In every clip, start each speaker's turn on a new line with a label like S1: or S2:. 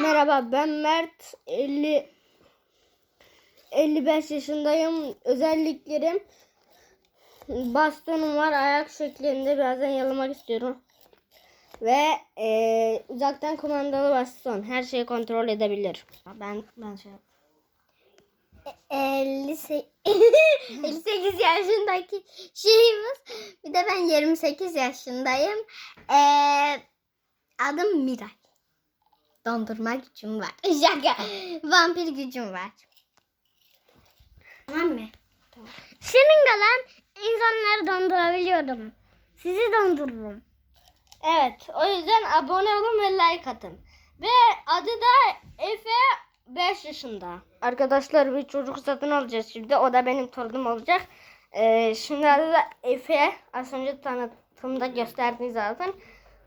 S1: Merhaba ben Mert 50 55 yaşındayım. Özelliklerim bastonum var ayak şeklinde birazdan yalamak istiyorum. Ve eee, uzaktan kumandalı baston. Her şeyi kontrol edebilir. Ben ben şey
S2: 58 58 yaşındaki şeyimiz. Bir de ben 28 yaşındayım. Ee, adım Miray. Dondurma gücüm var. Şaka. Vampir gücüm var. Tamam mı? Senin kalan insanları dondurabiliyorum. Sizi dondururum.
S1: Evet, o yüzden abone olun ve like atın. Ve adı da Efe 5 yaşında. Arkadaşlar bir çocuk satın alacağız şimdi. O da benim torunum olacak. Ee, şimdi adı da Efe. Az önce tanıtımda gösterdiğiniz zaten.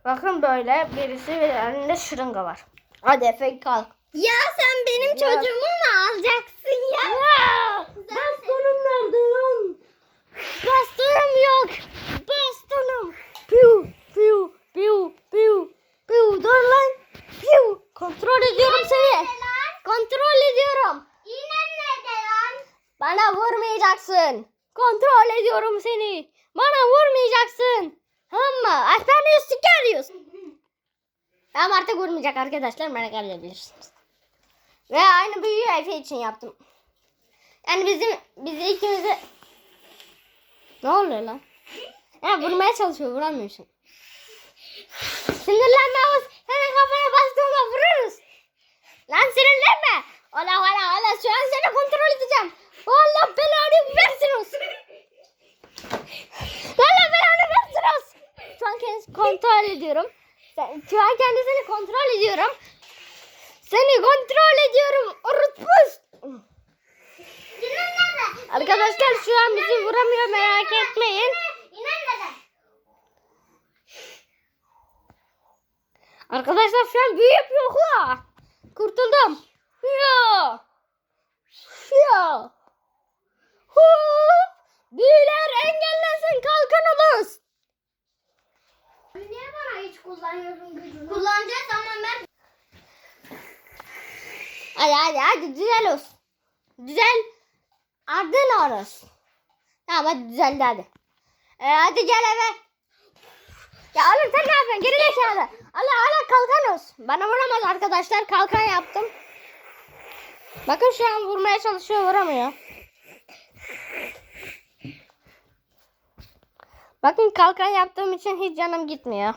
S1: Bakın böyle birisi ve elinde şırınga var. Hadi Efe kalk.
S2: Ya sen benim çocuğumu mu alacaksın ya?
S1: Bastonum nerede lan? Bastonum yok. Bastonum. Piu piu piu piu piu. Dur lan. Piu. Kontrol ediyorum seni. Kontrol ediyorum.
S2: Yine nerede lan?
S1: Bana vurmayacaksın. Kontrol ediyorum seni. Bana vurmayacaksın. Tamam mı? Hastaneye sıkarıyoruz. Tamam artık vurmayacak arkadaşlar. Merak edebilirsiniz. Ve aynı büyüyü Efe için yaptım. Yani bizim bizi ikimizi... Ne oluyor lan? Ya vurmaya çalışıyor vuramıyorsun. Sinirlenme Havuz. Senin kafana bastığımda vururuz. Lan sinirlenme. Ola ola ola şu an seni kontrol edeceğim. Allah belanı versin olsun. Allah belanı versin olsun. Şu an kendisi kontrol ediyorum. Sen- Şu an kendisini kontrol ediyorum. Seni kontrol ediyorum.
S2: Nerede?
S1: Arkadaşlar şu an bizi vuramıyor merak etmeyin. Arkadaşlar şu an büyü yapıyor. Hua. Kurtuldum. Ya. Ya. Hu. Büyüler engellensin kalkan oluz.
S2: Hiç kullanıyorsun gücünü? Kullanacağız ama ben...
S1: Hadi hadi hadi düzel olsun. Düzel. Adın orası. Tamam hadi düzeldi hadi. Ee, hadi gel eve. Ya oğlum sen ne yapıyorsun? Geri zekalı. Allah Allah kalkan olsun. Bana vuramaz arkadaşlar. Kalkan yaptım. Bakın şu an vurmaya çalışıyor vuramıyor. Bakın kalkan yaptığım için hiç canım gitmiyor.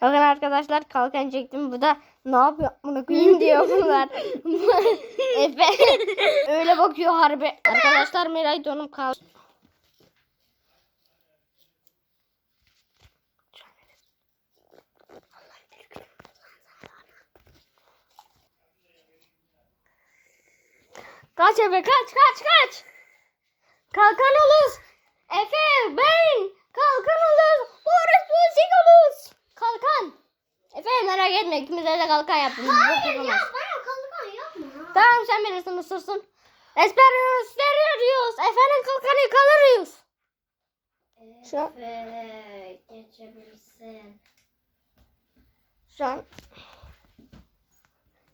S1: Bakın arkadaşlar kalkan çektim. Bu da ne yapıyor bunu koyayım diyor bunlar. Efe öyle bakıyor harbi. Arkadaşlar Miray donum kaldı. Kaç Efe kaç kaç kaç. Kalkan oluz. Efe ben kalkan oluz. Boris Musik oluz. Kalkan. Efe merak etme ikimize de kalkan yaptım.
S2: Hayır ya bana kalkan yapma.
S1: Tamam sen bilirsin ısırsın. Esperiyoruz, veriyoruz. Efendim kalkanı kalırıyoruz. Şu an,
S2: geçebilirsin.
S1: şu an.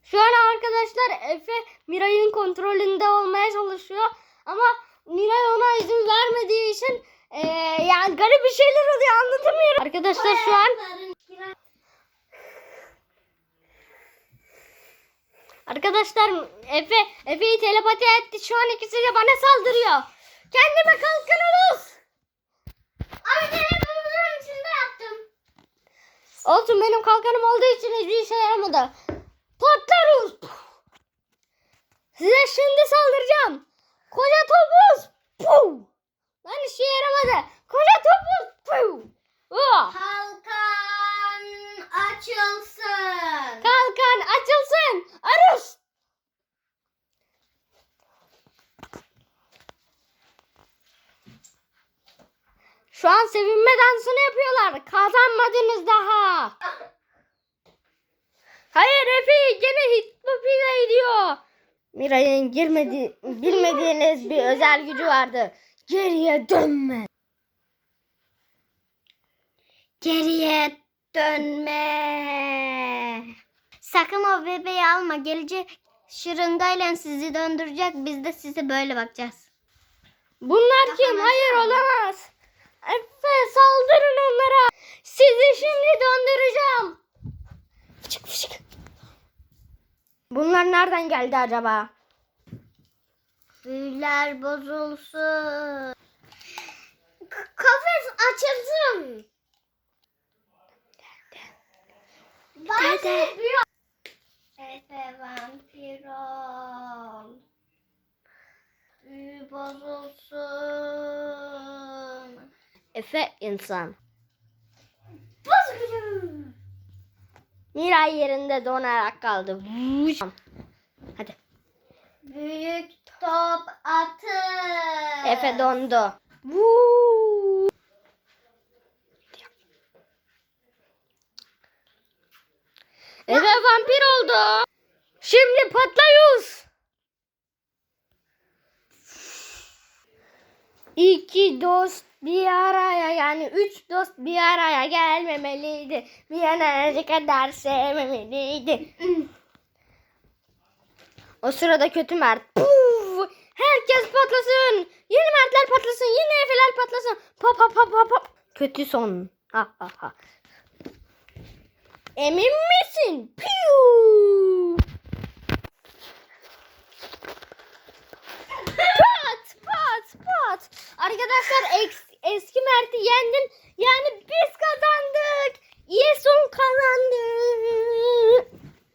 S1: Şu an arkadaşlar Efe Miray'ın kontrolünde olmaya çalışıyor. Ama Miray ona izin vermediği için eee yani garip bir şeyler oluyor anlatamıyorum. Arkadaşlar şu an Arkadaşlar Efe Efe'yi telepati etti. Şu an ikisi de bana saldırıyor. Kendime kalkınız.
S2: Abi telefonun içinde yaptım.
S1: Olsun benim kalkanım olduğu için hiçbir işe yaramadı. Patlarız. Size şimdi saldıracağım. Koca topuz. Puh. Lan işe yaramadı. Koca topuz. Puh. Oh.
S2: Kalkan açılsın.
S1: Kalkan açılsın. Arus. Şu an sevinme dansını yapıyorlar. Kazanmadınız daha. Hayır Efe gene Hitmopi'ye gidiyor. Miray'ın girmedi, bilmediğiniz bir özel gücü vardı. Geriye dönme.
S2: Geriye dönme. Sakın o bebeği alma. Gelecek şırıngayla sizi döndürecek. Biz de size böyle bakacağız.
S1: Bunlar kim? Hayır olamaz. Efe saldırın onlara. Sizi şimdi döndüreceğim. Fışık fışık. Bunlar nereden geldi acaba?
S2: Büyüler bozulsun. K- kafes açılsın.
S1: Dede.
S2: Efe vampirom. Büyü bozulsun.
S1: Efe insan. Miray yerinde donarak kaldı. Hadi.
S2: Büyük top atın.
S1: Efe dondu. Vuu. Efe vampir oldu. Şimdi patlıyoruz. İki dost bir araya yani üç dost bir araya gelmemeliydi. Bir enerji kadar sevmemeliydi. O sırada kötü Mert. Puf! Herkes patlasın. Yeni Mertler patlasın. Yeni Efe'ler patlasın. Pop pop pop pop pop. Kötü son. Ha ha ha. Emin misin? Arkadaşlar eks- eski Mert'i yendim. Yani biz kazandık. Yeson kazandı.